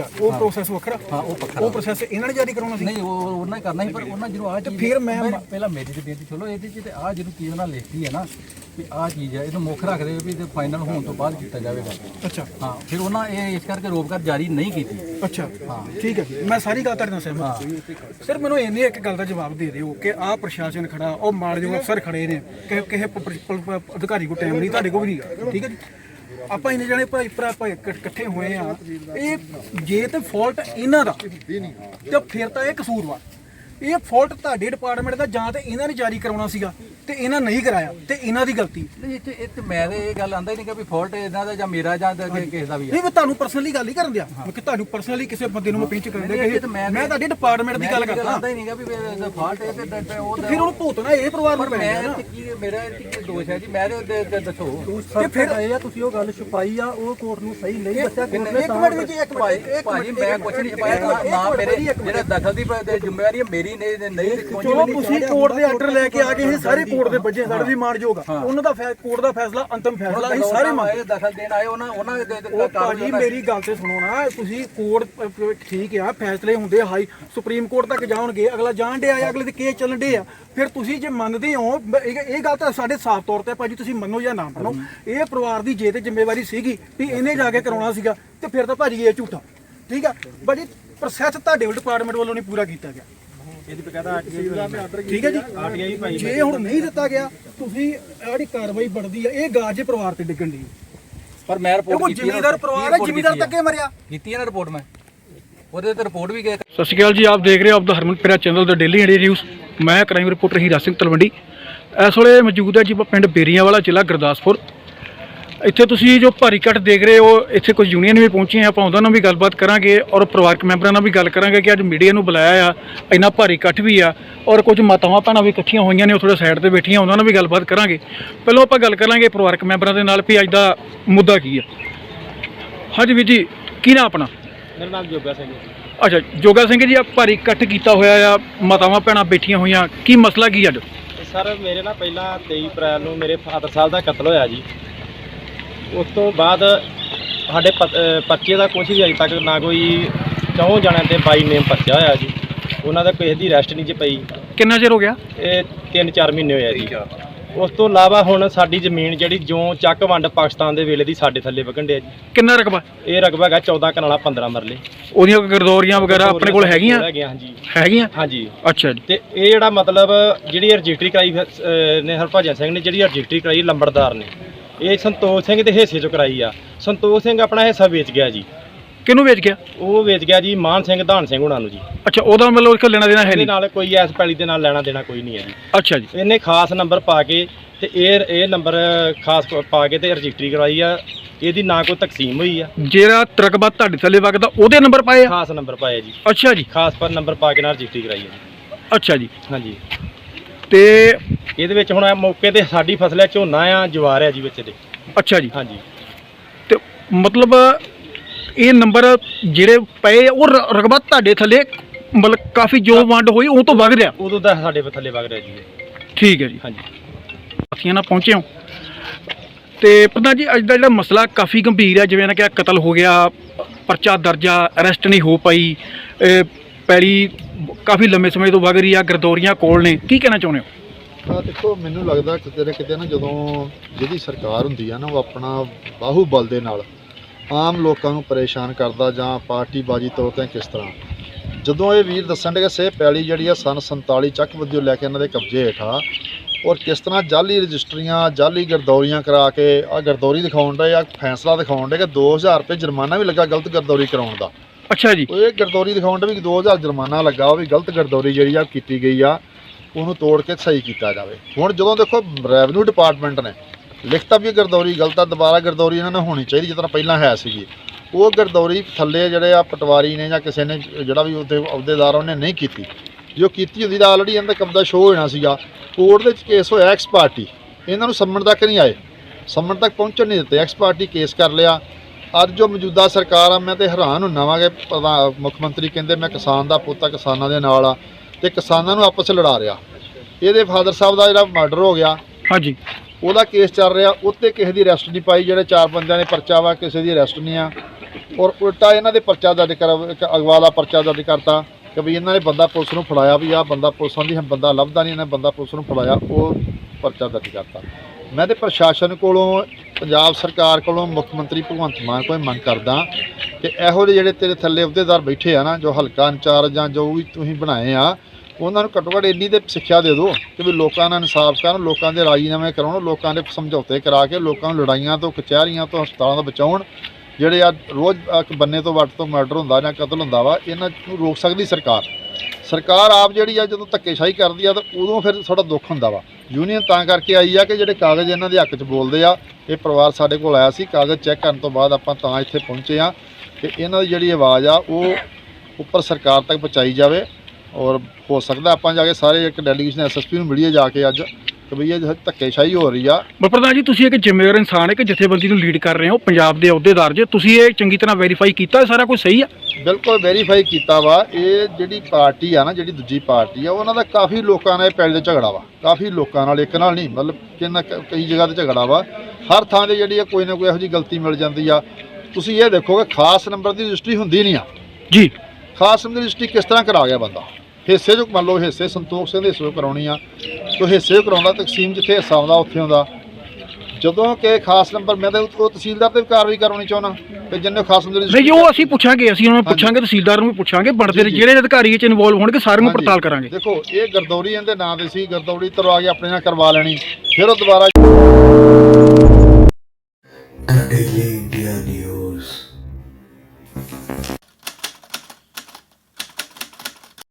ਅੱਛਾ ਉਹ ਪ੍ਰੋਸੈਸ ਵੱਖਰਾ? ਹਾਂ ਉਹ ਪੱਕਾ ਉਹ ਪ੍ਰੋਸੈਸ ਇਹਨਾਂ ਨੇ ਜਾਰੀ ਕਰਾਉਣਾ ਸੀ? ਨਹੀਂ ਉਹ ਉਹਨਾਂ ਹੀ ਕਰਨਾ ਸੀ ਪਰ ਉਹਨਾਂ ਜਿਹਨੂੰ ਆ ਫਿਰ ਮੈਂ- ਪਹਿਲਾਂ ਮੇਰੀ ਤੇ ਬੇਨਤੀ ਸੁਣੋ ਇਹਦੇ ਚ ਤੇ ਆ ਜਿਹਨੂੰ ਚੀਜ਼ ਨਾਲ ਲਿਖੀ ਹੈ ਨਾ ਵੀ ਆ ਚੀਜ਼ ਹੈ ਇਹਨੂੰ ਮੁੱਖ ਰੱਖਦੇ ਵੀ ਤੇ ਫਾਈਨਲ ਹੋਣ ਤੋਂ ਬਾਅਦ ਕੀਤਾ ਜਾਵੇਗਾ। ਅੱਛਾ। ਹਾਂ ਫਿਰ ਉਹਨਾਂ ਇਹ ਇਸ ਕਰਕੇ ਰੋਕਰ ਜਾਰੀ ਨਹੀਂ ਕੀਤੀ। ਅੱਛਾ ਠੀਕ ਹੈ ਜੀ। ਮੈਂ ਸਾਰੀ ਗੱਲ ਤੁਹਾਡੇ ਨਾਲ ਸਹਿਮਤ ਹਾਂ। ਸਰ ਮੈਨੂੰ ਇੰਨੀ ਇੱਕ ਗੱਲ ਦਾ ਜਵਾਬ ਦੇ ਦਿਓ ਕਿ ਆਹ ਪ੍ਰਸ਼ਾਸਨ ਖੜਾ ਉਹ ਮਾਲਯੋਗ ਅਫਸਰ ਖੜੇ ਨੇ ਕਿ ਕਿਸੇ ਅਧਿਕਾਰੀ ਕੋਲ ਟਾਈਮ ਨਹੀਂ ਤੁਹਾਡੇ ਕੋਲ ਵੀ ਨਹੀਂ ਠੀਕ ਹੈ ਜੀ? ਆਪਾਂ ਇੰਨੇ ਜਣੇ ਭਾਈ ਭਰਾ ਭਾਈ ਇਕੱਠੇ ਹੋਏ ਆ। ਇਹ ਜੇ ਤੇ ਫਾਲਟ ਇਹਨਾਂ ਦਾ, ਤੇ ਫਿਰ ਤਾਂ ਇਹ ਕਸੂਰਵਾਰ। ਇਹ ਫਾਲਟ ਤੁਹਾਡੇ ਡਿਪਾਰਟਮੈਂਟ ਦਾ ਜਾਂ ਤੇ ਇਹਨਾਂ ਨੇ ਜਾਰੀ ਕਰਾਉਣਾ ਸੀਗਾ ਤੇ ਇਹਨਾਂ ਨਹੀਂ ਕਰਾਇਆ ਤੇ ਇਹਨਾਂ ਦੀ ਗਲਤੀ। ਨਹੀਂ ਇੱਥੇ ਇੱਥੇ ਮੈਂ ਤੇ ਇਹ ਗੱਲ ਆਂਦਾ ਹੀ ਨਹੀਂ ਕਿ ਵੀ ਫਾਲਟ ਇਹਨਾਂ ਦਾ ਜਾਂ ਮੇਰਾ ਜਾਂ ਤੇ ਕਿਸੇ ਦਾ ਵੀ ਹੈ ਨਹੀਂ ਮੈਂ ਤੁਹਾਨੂੰ ਪਰਸਨਲੀ ਗੱਲ ਨਹੀਂ ਕਰਨ ਦਿਆ। ਮੈਂ ਕਿ ਤੁਹਾਨੂੰ ਪਰਸਨਲੀ ਕਿਸੇ ਬੰਦੇ ਨੂੰ ਮੈਂ ਪਿੰਚ ਕਰਨ ਨਹੀਂ, ਦਿਆ ਇਹ ਤਾਂ ਮੈਂ- ਮੈਂ ਤੁਹਾਡੇ ਡਿਪਾਰਟਮੈਂਟ ਦੀ ਗੱਲ ਮੈਂ ਕਰਦਾ। ਆਂਦਾ ਹੀ ਨਹੀਂਗਾ ਵੀ ਫਾਲਟ ਹੈ ਤੇ ਡ- ਡ- ਉਹ ਫਿਰ ਉਹਨੂੰ ਭੁਗਤਣਾ ਇਹ ਪਰਿਵਾਰ ਨੂੰ ਪਰ ਪੈਣਾ ਮੈਂ ਨਾ। ਤੇ ਕੀ ਮੇਰਾ ਇਹ 'ਚ ਕੀ ਦੋਸ਼ ਹੈ ਜੀ? ਮੈਂ ਤੇ- ਤੇ ਤੇ ਦੱਸੋ। ਤੇ ਫਿਰ ਇਹ ਆ ਤੁਸੀਂ ਉਹ ਗੱਲ ਛੁਪਾਈ ਆ ਉਹ ਕੋਰਟ ਨੂੰ ਸਹੀ ਨਹੀਂ ਦੱਸਿਆ ਇੱਕ ਮਿੰਟ ਵਿੱਚ ਇੱਕ ਭਾਈ ਮਿੰਟ ਇੱਕ ਭਾਜੀ ਮਿੰਟ ਮੈਂ ਕੁਛ ਨਹੀਂ ਪਾਇਆ ਨਾ ਮੇਰੇ ਜਿਹੜਾ ਦਖਲ ਦੀ ਪ- ਜ਼ਿੰਮੇਵਾਰੀ ਹੈ ਮੇਰੀ ਨਹੀਂ ਚਲੋ ਤੁਸੀਂ ਕੋਰਟ ਦੇ ਆਰਡਰ ਲੈ ਕੇ ਆ ਗਏ ਇਹ ਸਾਰੇ ਕੋਰਟ ਦੇ ਬੱਚੇ ਸਾਡੇ ਵੀ ਮਾਣਯੋਗ ਆ ਉਹਨਾਂ ਦਾ ਕੋਰਟ ਦਾ ਫੈਸਲਾ ਅੰਤਮ ਫੈਸਲਾ ਅਸੀਂ ਸਾਰੇ ਆਏ ਦਖਲ ਦੇਣ ਆਏ ਉਹਨਾਂ ਉਹਨਾਂ ਦੇ ਭਾਜੀ ਮੇਰੀ ਗੱਲ ਤੇ ਸੁਣੋ ਨਾ ਤੁਸੀਂ ਕੋਰਟ ਠੀਕ ਆ ਫੈਸਲੇ ਹੁੰਦੇ ਹਾਈ ਸੁਪਰੀਮ ਕੋਰਟ ਤੱਕ ਜਾਣਗੇ ਅਗਲਾ ਜਾਣ ਡਿਆ ਅਗਲੇ ਦੇ ਕੇਸ ਚੱਲਣ ਡੇ ਆ। ਫਿਰ ਤੁਸੀਂ ਜੇ ਮੰਨਦੇ ਹੋ ਇਹ ਇਹ ਗੱਲ ਤਾਂ ਸਾਡੇ ਸਾਫ਼ ਤੌਰ ਤੇ ਭਾਜੀ ਤੁਸੀਂ ਮੰਨੋ ਜਾਂ ਨਾ ਮੰਨੋ। ਇਹ ਪਰਿਵਾਰ ਦੀ ਜੇ ਤੇ ਜ਼ਿੰਮੇਵਾਰੀ ਸੀਗੀ ਵੀ ਇਹਨੇ ਜਾ ਕੇ ਕਰਾਉਣਾ ਸੀਗਾ ਤੇ ਫਿਰ ਤਾਂ ਭਾਜੀ ਇਹ ਝੂਠਾ। ਠੀਕ ਆ? ਭਾਜੀ ਪ੍ਰੋਸੈਸ ਤੁਹਾਡੇ ਡਿਪਾਰਟਮੈਂਟ ਵੱਲੋਂ ਨਹੀਂ ਪੂਰਾ ਕੀਤਾ ਗਿਆ। ਇਹਦੀ ਬਕਾਇਦਾ ਆਰਟੀਆਈ ਠੀਕ ਹੈ ਜੀ? ਜੇ ਹੁਣ ਨਹੀਂ ਦਿੱਤਾ ਗਿਆ ਤੁਸੀਂ ਜਿਹੜੀ ਕਾਰਵਾਈ ਬਣਦੀ ਆ ਇਹ ਗਾਜ ਪਰਿਵਾਰ ਤੇ ਡਿੱਗਣ ਦੀ। ਪਰ ਮੈਂ ਇਹ ਰਿਪੋਰਟ ਕੋਈ ਜ਼ਿਮੀਦਾਰ ਪਰਿਵਾਰ ਹੈ ਜ਼ਿਮੀਦਾਰ ਤੱਕੇ ਮਰਿਆ। ਕੀਤੀ ਹੈ ਨਾ ਰਿਪੋਰਟ ਮੈਂ। ਉਹਦੇ ਤੇ ਰਿਪੋਰਟ ਵੀ ਗਏ। ਸਤਿ ਸ਼੍ਰੀ ਅਕਾਲ ਜੀ ਆਪ ਦੇਖ ਰਹੇ ਹੋ ਆਪ ਦਾ ਹਰਮਨ ਪਿਆਰਾ ਚੈਨਲ ਦਾ ਡੇਲੀ ਇੰਡੀਆ ਨਿਊਜ਼ ਮੈਂ ਕ੍ਰਾਈਮ ਰਿਪੋਰਟਰ ਹੀਰਾ ਸਿੰਘ ਤਲਵੰਡੀ। ਇਸ ਵੇਲੇ ਮੌਜੂਦ ਹੈ ਜੀ ਪਿੰਡ ਬੇਰੀਆਂ ਵਾਲਾ ਜ਼ਿਲ੍ਹਾ ਗੁਰਦਾਸਪੁਰ। ਇੱਥੇ ਤੁਸੀਂ ਜੋ ਭਾਰੀ ਕੱਟ ਦੇਖ ਰਹੇ ਹੋ ਇੱਥੇ ਕੁਝ ਯੂਨੀਅਨ ਵੀ ਪਹੁੰਚੇ ਆ ਆਪਾਂ ਉਹਨਾਂ ਨਾਲ ਵੀ ਗੱਲਬਾਤ ਕਰਾਂਗੇ ਔਰ ਪਰਿਵਾਰਕ ਮੈਂਬਰਾਂ ਨਾਲ ਵੀ ਗੱਲ ਕਰਾਂਗੇ ਕਿ ਅੱਜ ਮੀਡੀਆ ਨੂੰ ਬੁਲਾਇਆ ਆ ਇੰਨਾ ਭਾਰੀ ਕੱਟ ਵੀ ਆ ਔਰ ਕੁਝ ਮਾਤਾਵਾਂ ਭੈਣਾਂ ਵੀ ਇਕੱਠੀਆਂ ਹੋਈਆਂ ਨੇ ਉਹ ਥੋੜਾ ਸਾਈਡ ਤੇ ਬੈਠੀਆਂ ਉਹਨਾਂ ਨਾਲ ਵੀ ਗੱਲਬਾਤ ਕਰਾਂਗੇ। ਪਹਿਲਾਂ ਆਪਾਂ ਗੱਲ ਕਰਾਂਗੇ ਪਰਿਵਾਰਕ ਮੈਂਬਰਾਂ ਦੇ ਨਾਲ ਵੀ ਅੱਜ ਦਾ ਮੁੱਦਾ ਕੀ ਆ। ਹਾਂਜੀ ਵੀਰ ਜੀ ਕੀ ਨਾਮ ਆਪਣਾ? ਮੇਰਾ ਨਾਮ ਜੋਗਾ ਸਿੰਘ ਅੱਛਾ ਜੋਗਾ ਸਿੰਘ ਜੀ ਆ ਭਾਰੀ ਕੱਟ ਕੀਤਾ ਹੋਇਆ ਆ ਮਾਤਾਵਾਂ ਭੈਣਾਂ ਬੈਠੀਆਂ ਹੋਈਆਂ ਕੀ ਮਸਲਾ ਕੀ ਅੱਜ? ਸਰ ਮੇਰੇ ਨਾਲ ਪਹਿਲਾਂ 23 ਅਪ੍ਰੈਲ ਨੂੰ ਮੇਰੇ ਫਾਦਰ ਸਾਹਿਬ ਦਾ ਕਤਲ ਹੋਇਆ ਜੀ। ਉਸ ਤੋਂ ਬਾਅਦ ਸਾਡੇ ਪ- ਅਹ ਪਰਚੇ ਦਾ ਕੁਝ ਵੀ ਅਜੇ ਤੱਕ ਨਾ ਕੋਈ ਚੌਂ ਜਣਿਆਂ ਤੇ ਬਾਈ ਨੇਮ ਪਰਚਾ ਹੋਇਆ ਜੀ। ਉਹਨਾਂ ਦਾ ਕਿਸੇ ਦੀ ਅਰੈਸਟ ਨਹੀਂ ਜੀ ਪਈ। ਕਿੰਨਾ ਚਿਰ ਹੋ ਗਿਆ? ਇਹ 3-4 ਮਹੀਨੇ ਹੋਏ ਆ ਜੀ। ਉਸ ਤੋਂ ਇਲਾਵਾ ਹੁਣ ਸਾਡੀ ਜ਼ਮੀਨ ਜਿਹੜੀ ਜੋ ਚੱਕ ਵੰਡ ਪਾਕਿਸਤਾਨ ਦੇ ਵੇਲੇ ਦੀ ਸਾਡੇ ਥੱਲੇ ਵਗਣ ਡਿਆ ਜੀ। ਕਿੰਨਾ ਰਕਬਾ? ਇਹ ਰਕਬਾ ਹੈਗਾ 14 ਕਨਾਲਾ 15 ਮਰਲੇ। ਉਹਦੀਆਂ ਗਰਦੌਰੀਆਂ ਵਗੈਰਾ ਆਪਣੇ ਕੋਲ ਹੈਗੀਆਂ? ਹੈਗੀਆਂ ਹਾਂਜੀ। ਹੈਗੀਆਂ? ਹਾਂਜੀ। ਅੱਛਾ ਜੀ। ਤੇ ਇਹ ਜਿਹੜਾ ਮਤਲਬ ਜਿਹੜੀ ਰਜਿਸਟਰੀ ਕਰਾਈ ਫਿਰ, ਅਹ, ਨੇ ਹਰਭਜਨ ਸਿੰਘ ਨੇ ਜਿਹੜੀ ਰਜਿਸਟਰੀ ਕਰਾਈ ਲੰਬੜਦਾਰ ਨੇ। ਇਹ ਸੰਤੋਖ ਸਿੰਘ ਦੇ ਹਿੱਸੇ ਚੋਂ ਕਰਾਈ ਆ। ਸੰਤੋਖ ਸਿੰਘ ਆਪਣਾ ਹਿੱਸਾ ਵੇਚ ਗਿਆ ਜੀ। ਕਿਹਨੂੰ ਵੇਚ ਗਿਆ? ਉਹ ਵੇਚ ਗਿਆ ਜੀ ਮਾਨ ਸਿੰਘ ਧਾਨ ਸਿੰਘ ਉਹਨਾਂ ਨੂੰ ਜੀ। ਅੱਛਾ ਉਹਦਾ ਮਤਲਬ ਇੱਕ ਲੈਣਾ ਦੇਣਾ ਹੈ ਇਹਦੇ ਨਹੀਂ? ਨਾਲ ਕੋਈ ਐਸ ਪੈਲੀ ਦੇ ਨਾਲ ਲੈਣਾ ਦੇਣਾ ਕੋਈ ਨਹੀਂ ਹੈ ਜੀ। ਅੱਛਾ ਜੀ। ਇਹਨੇ ਖਾਸ ਨੰਬਰ ਪਾ ਕੇ ਤੇ ਇਹ ਇਹ ਨੰਬਰ ਖਾਸ ਪ- ਪਾ ਕੇ ਤੇ ਰਜਿਸਟਰੀ ਕਰਵਾਈ ਆ। ਇਹਦੀ ਨਾ ਕੋਈ ਤਕਸੀਮ ਹੋਈ ਆ। ਜਿਹੜਾ ਰਕਬਾ ਤੁਹਾਡੇ ਥੱਲੇ ਵਗਦਾ ਉਹਦੇ ਨੰਬਰ ਪਾਏ ਆ? ਖਾਸ ਨੰਬਰ ਪਾਇਆ ਜੀ। ਅੱਛਾ ਜੀ। ਖਾਸ ਪਰ ਨੰਬਰ ਪਾ ਕੇ ਨਾਲ ਰਜਿਸਟਰੀ ਕਰਾਈ ਆ ਅੱਛਾ ਜੀ। ਹਾਂਜੀ। ਤੇ ਇਹਦੇ ਵਿੱਚ ਹੁਣ ਇਹ ਮੌਕੇ ਤੇ ਸਾਡੀ ਫਸਲ ਹੈ ਝੋਨਾ ਆ ਜਵਾਰ ਹੈ ਜੀ ਵਿੱਚ ਦੇ ਅੱਛਾ ਜੀ। ਹਾਂਜੀ। ਤੇ ਮਤਲਬ ਇਹ ਨੰਬਰ ਜਿਹੜੇ ਪਏ ਆ, ਉਹ ਰ- ਰਕਬਾ ਤੁਹਾਡੇ ਥੱਲੇ ਮਤਲਬ ਕਾਫੀ ਜੋ ਵੰਡ ਹੋਈ ਉਹ ਤੋਂ ਵਗ ਰਿਹਾ? ਉਦੋਂ ਦਾ ਸਾਡੇ ਥੱਲੇ ਵਗ ਰਿਹਾ ਜੀ ਇਹ। ਠੀਕ ਹੈ ਜੀ। ਹਾਂਜੀ। ਸਾਥੀਆਂ ਨਾਲ ਪਹੁੰਚੇ ਹੋ। ਤੇ ਪ੍ਰਧਾਨ ਜੀ ਅੱਜ ਦਾ ਜਿਹੜਾ ਮਸਲਾ ਕਾਫੀ ਗੰਭੀਰ ਹੈ ਜਿਵੇਂ ਨਾ ਕਿ ਕਤਲ ਹੋ ਗਿਆ ਪਰਚਾ ਦਰਜਾ ਅਰੈਸਟ ਨਹੀਂ ਹੋ ਪਾਈ ਪੈੜੀ ਕਾਫੀ ਲੰਮੇ ਸਮੇਂ ਤੋਂ ਵਗ ਰਹੀ ਆ ਗਰਦੌਰੀਆਂ ਕੋਲ ਨੇ। ਕੀ ਕਹਿਣਾ ਚਾਹੁੰਦੇ ਹੋ? ਆ ਦੇਖੋ ਮੈਨੂੰ ਲੱਗਦਾ ਕਿਤੇ ਨਾ ਕਿਤੇ ਨਾ ਜਦੋਂ ਜਿਹਦੀ ਸਰਕਾਰ ਹੁੰਦੀ ਆ ਨਾ ਉਹ ਆਪਣਾ ਬਾਹੂਬਲ ਦੇ ਨਾਲ ਆਮ ਲੋਕਾਂ ਨੂੰ ਪਰੇਸ਼ਾਨ ਕਰਦਾ ਜਾਂ ਪਾਰਟੀਬਾਜ਼ੀ ਤੌਰ ਤੇ ਕਿਸ ਤਰ੍ਹਾਂ। ਜਦੋਂ ਇਹ ਵੀਰ ਦੱਸਣ ਦੇ ਸੇ ਪੈਲੀ ਜਿਹੜੀ ਆ ਸਨ 47 ਚੱਕ ਵਜੋਂ ਲੈ ਕੇ ਇਹਨਾਂ ਦੇ ਕਬਜ਼ੇ ਹੇਠਾਂ ਔਰ ਕਿਸ ਤਰ੍ਹਾਂ ਜਾਲੀ ਰਜਿਸਟਰੀਆਂ ਜਾਲੀ ਗਰਦੌਰੀਆਂ ਕਰਾ ਕੇ ਆ ਗਰਦੌਰੀ ਦਿਖਾਉਣ ਦਾ ਆ ਫੈਸਲਾ ਦਿਖਾਉਣ ਦੇ ਕਿ 2000 ਰੁਪਏ ਜੁਰਮਾਨਾ ਵੀ ਲੱਗਾ ਗਲਤ ਗਰਦੌਰੀ ਕਰਾਉਣ ਦਾ। ਅੱਛਾ ਜੀ। ਉਹ ਇਹ ਗਰਦੌਰੀ ਦਿਖਾਉਣ ਦਾ ਵੀ 2000 ਜੁਰਮਾਨਾ ਲੱਗਾ ਉਹ ਵੀ ਗਲਤ ਗਰਦੌਰੀ ਜਿਹੜੀ ਆ ਕੀਤੀ ਗਈ ਆ। ਉਹਨੂੰ ਤੋੜ ਕੇ ਸਹੀ ਕੀਤਾ ਜਾਵੇ। ਹੁਣ ਜਦੋਂ ਦੇਖੋ ਰੈਵਨਿਊ ਡਿਪਾਰਟਮੈਂਟ ਨੇ ਲਿਖਤਾ ਵੀ ਗਰਦੌਰੀ ਗਲਤ ਆ ਦੁਬਾਰਾ ਗਰਦੌਰੀ ਇਹਨਾਂ ਨਾਲ ਹੋਣੀ ਚਾਹੀਦੀ ਜਿਸ ਤਰ੍ਹਾਂ ਪਹਿਲਾਂ ਹੈ ਸੀਗੀ। ਉਹ ਗਰਦੌਰੀ ਥੱਲੇ ਜਿਹੜੇ ਆ ਪਟਵਾਰੀ ਨੇ ਜਾਂ ਕਿਸੇ ਨੇ ਜਿਹੜਾ ਵੀ ਉਹਦੇ ਅਹੁਦੇਦਾਰ ਆ, ਉਹਨੇ ਨਹੀਂ ਕੀਤੀ। ਜੋ ਕੀਤੀ ਹੁੰਦੀ ਤਾਂ ਆਲਰੇਡੀ ਇਹਨਾਂ ਦਾ ਕਬਜ਼ਾ ਸ਼ੋਅ ਹੋਣਾ ਸੀਗਾ। ਕੋਰਟ ਦੇ ਵਿੱਚ ਕੇਸ ਹੋਇਆ ਐਕਸ ਪਾਰਟੀ ਇਹਨਾਂ ਨੂੰ ਸੰਮਣ ਤੱਕ ਨਹੀਂ ਆਏ। ਸੰਮਣ ਤੱਕ ਪਹੁੰਚਣ ਨਹੀਂ ਦਿੱਤੇ। ਐਕਸ ਪਾਰਟੀ ਕੇਸ ਕਰ ਲਿਆ। ਅੱਜ ਜੋ ਮੌਜੂਦਾ ਸਰਕਾਰ ਆ ਮੈਂ ਤੇ ਹੈਰਾਨ ਹੁੰਨਾ ਵਾਂ ਕਿ ਮੁੱਖ ਮੰਤਰੀ ਕਹਿੰਦੇ ਮੈਂ ਕਿਸਾਨ ਦਾ ਪੁੱਤ ਆ ਕਿਸਾਨਾਂ ਦੇ ਨਾਲ ਆ। ਤੇ ਕਿਸਾਨਾਂ ਨੂੰ ਆਪਸ 'ਚ ਲੜਾ ਰਿਹਾ। ਇਹਦੇ ਫਾਦਰ ਸਾਹਿਬ ਦਾ ਜਿਹੜਾ ਮਰਡਰ ਹੋ ਗਿਆ ਹਾਂਜੀ। ਉਹਦਾ ਕੇਸ ਚੱਲ ਰਿਹਾ ਉੱਤੇ ਕਿਸੇ ਦੀ ਅਰੈਸਟ ਨਹੀਂ ਪਾਈ ਜਿਹੜੇ ਚਾਰ ਬੰਦਿਆਂ ਨੇ ਪਰਚਾ ਵਾ ਕਿਸੇ ਦੀ ਅਰੈਸਟ ਨਹੀਂ ਆ। ਔਰ ਉਲਟਾ ਇਹਨਾਂ ਦੇ ਪਰਚਾ ਦਰਜ ਕਰ ਇੱਕ ਅਗਵਾ ਦਾ ਪਰਚਾ ਦਰਜ ਕਰਤਾ ਕਿ ਵੀ ਇਹਨਾਂ ਨੇ ਬੰਦਾ ਪੁਲਿਸ ਨੂੰ ਫੜਾਇਆ ਵੀ ਆਹ ਬੰਦਾ ਪੁਲਿਸ ਦੀ ਬੰਦਾ ਲੱਭਦਾ ਨਹੀਂ ਇਹਨੇ ਬੰਦਾ ਪੁਲਿਸ ਨੂੰ ਫੜਾਇਆ ਉਹ ਪਰਚਾ ਦਰਜ ਕਰਤਾ। ਮੈਂ ਤੇ ਪ੍ਰਸ਼ਾਸਨ ਕੋਲੋਂ ਪੰਜਾਬ ਸਰਕਾਰ ਕੋਲੋਂ ਮੁੱਖ ਮੰਤਰੀ ਭਗਵੰਤ ਮਾਨ ਕੋਲ ਮੰਗ ਕਰਦਾ ਕਿ ਇਹੋ ਜਿਹੇ ਜਿਹੜੇ ਤੇਰੇ ਥੱਲੇ ਅਹੁਦੇਦਾਰ ਬੈਠੇ ਆ ਨਾ, ਜੋ ਹਲਕਾ ਇੰਚਾਰਜ ਜਾਂ ਜੋ ਵੀ ਤੁਸੀਂ ਬਣਾਏ ਆ, ਉਹਨਾਂ ਨੂੰ ਘੱਟੋ ਘੱਟ ਇੰਨੀ ਤੇ ਸਿੱਖਿਆ ਦੇ ਦਿਓ ਕਿ ਵੀ ਲੋਕਾਂ ਨਾਲ ਇਨਸਾਫ ਕਰਨ, ਲੋਕਾਂ ਦੇ ਰਾਜੀਨਾਮੇ ਕਰਾਉਣ, ਲੋਕਾਂ ਦੇ ਸਮਝੌਤੇ ਕਰਾ ਕੇ ਲੋਕਾਂ ਨੂੰ ਲੜਾਈਆਂ ਤੋਂ, ਕਚਹਿਰੀਆਂ ਤੋਂ, ਹਸਪਤਾਲਾਂ ਤੋਂ ਬਚਾਉਣ, ਜਿਹੜੇ ਆ ਰੋਜ਼ ਇੱਕ ਬੰਨੇ ਤੋਂ ਵੱਟ ਤੋਂ ਮਰਡਰ ਹੁੰਦਾ ਜਾਂ ਕਤਲ ਹੁੰਦਾ ਵਾ, ਇਹਨਾਂ ਨੂੰ ਰੋਕ ਸਕਦੀ ਸਰਕਾਰ। ਸਰਕਾਰ ਆਪ ਜਿਹੜੀ ਆ ਜਦੋਂ ਧੱਕੇਸ਼ਾਹੀ ਕਰਦੀ ਆ ਤਾਂ ਉਦੋਂ ਫਿਰ ਥੋੜਾ ਦੁੱਖ ਹੁੰਦਾ ਵਾ। ਯੂਨੀਅਨ ਤਾਂ ਕਰਕੇ ਆਈ ਆ ਕਿ ਜਿਹੜੇ ਕਾਗਜ਼ ਇਹਨਾਂ ਦੇ ਹੱਕ 'ਚ ਬੋਲਦੇ ਆ, ਇਹ ਪਰਿਵਾਰ ਸਾਡੇ ਕੋਲ ਆਇਆ ਸੀ, ਕਾਗਜ਼ ਚੈੱਕ ਕਰਨ ਤੋਂ ਬਾਅਦ ਆਪਾਂ ਤਾਂ ਇੱਥੇ ਪਹੁੰਚੇ ਆ ਕਿ ਇਹਨਾਂ ਦੀ ਜਿਹੜੀ ਆਵਾਜ਼ ਆ, ਉਹ ਉੱਪਰ ਸਰਕਾਰ ਤੱਕ ਪਹੁੰਚਾਈ ਜਾਵੇ ਔਰ ਹੋ ਸਕਦਾ ਆਪਾਂ ਜਾ ਕੇ ਸਾਰੇ ਇੱਕ ਡੈਲੀਗੇਸ਼ਨ ਐਸਐਸਪੀ ਨੂੰ ਮਿਲੀਏ ਜਾ ਕੇ ਅੱਜ। ਕਿ ਵੀ ਇਹ ਧੱਕੇਸ਼ਾਹੀ ਹੋ ਰਹੀ ਆ। ਪਰ ਪ੍ਰਧਾਨ ਜੀ ਤੁਸੀਂ ਇੱਕ ਜ਼ਿੰਮੇਵਾਰ ਇਨਸਾਨ ਹੈ ਕਿ ਜਥੇਬੰਦੀ ਨੂੰ ਲੀਡ ਕਰ ਰਹੇ ਹੋ ਪੰਜਾਬ ਦੇ ਅਹੁਦੇਦਾਰ ਜੇ। ਤੁਸੀਂ ਇਹ ਚੰਗੀ ਤਰ੍ਹਾਂ ਵੈਰੀਫਾਈ ਕੀਤਾ ਸਾਰਾ ਕੁਝ ਸਹੀ ਆ? ਬਿਲਕੁਲ ਵੈਰੀਫਾਈ ਕੀਤਾ ਵਾ। ਇਹ ਜਿਹੜੀ ਪਾਰਟੀ ਆ ਨਾ ਜਿਹੜੀ ਦੂਜੀ ਪਾਰਟੀ ਆ ਉਹਨਾਂ ਦਾ ਕਾਫੀ ਲੋਕਾਂ ਨਾਲ ਪਿੰਡ 'ਚ ਝਗੜਾ ਵਾ। ਕਾਫੀ ਲੋਕਾਂ ਨਾਲ ਇੱਕ ਨਾਲ ਨਹੀਂ ਮਤਲਬ ਕਿੰਨਾ ਕਈ ਜਗ੍ਹਾ ਤੇ ਝਗੜਾ ਵਾ। ਹਰ ਥਾਂ ਤੇ ਜਿਹੜੀ ਆ ਕੋਈ ਨਾ ਕੋਈ ਇਹੋ ਜਿਹੀ ਗਲਤੀ ਮਿਲ ਜਾਂਦੀ ਆ। ਤੁਸੀਂ ਇਹ ਦੇਖੋ ਕਿ ਖਾਸ ਨੰਬਰ ਦੀ ਰਜਿਸਟਰੀ ਹੁੰਦੀ ਨਹੀਂ ਆ। ਜੀ। ਖਾਸ ਨੰਬਰ ਦੀ ਰਜਿਸਟਰੀ ਕਿਸ ਤਰ੍ਹਾਂ ਕਰਾ ਗਿਆ ਬੰਦਾ? ਹਿੱਸੇ ਜੋ ਮੰਨ ਲਓ ਹਿੱਸੇ ਸੰਤੋਖ ਸਿੰਘ ਦੇ ਹਿੱਸੇ ਕਰਾਉਣੀ ਆ। ਤੋ ਹਿੱਸੇ ਕਰਾਉਂਦਾ ਤਕਸੀਮ ਜਿੱਥੇ ਹਿੱਸਾ ਆਉਂਦਾ ਉੱਥੇ ਆਉਂਦਾ ਜਦੋਂ ਕਿ ਖਾਸ ਨੰਬਰ ਮੈਂ ਤਾਂ ਉਹ ਤਹਿਸੀਲਦਾਰ ਤੇ ਵੀ ਕਾਰਵਾਈ ਕਰਾਉਣੀ ਚਾਹੁੰਦਾ ਕਿ ਜਿੰਨੇ ਖਾਸ ਨੰਬਰ ਦੀ ਨਹੀਂ ਜੀ ਉਹ ਅਸੀਂ ਪੁੱਛਾਂਗੇ ਅਸੀਂ ਉਹਨਾਂ ਨੂੰ ਪੁੱਛਾਂਗੇ ਤਹਿਸੀਲਦਾਰ ਨੂੰ ਵੀ ਪੁੱਛਾਂਗੇ ਬਣਦੇ ਨੇ ਜਿਹੜੇ ਅਧਿਕਾਰੀ ਇਹ ਚ ਇਨਵੋਲਵ ਹੋਣਗੇ ਸਾਰਿਆਂ ਨੂੰ। ਪੜਤਾਲ ਕਰਾਂਗੇ ਦੇਖੋ ਇਹ ਗਰਦੌਰੀ ਇਹਦੇ ਨਾਂ ਦੇ ਸੀ ਗਰਦੌਰੀ ਤਰਵਾ ਕੇ ਆਪਣੇ ਨਾਲ ਕਰਵਾ ਲੈਣੀ ਫਿਰ ਉਹ ਦੁਬਾਰਾ Daily India News.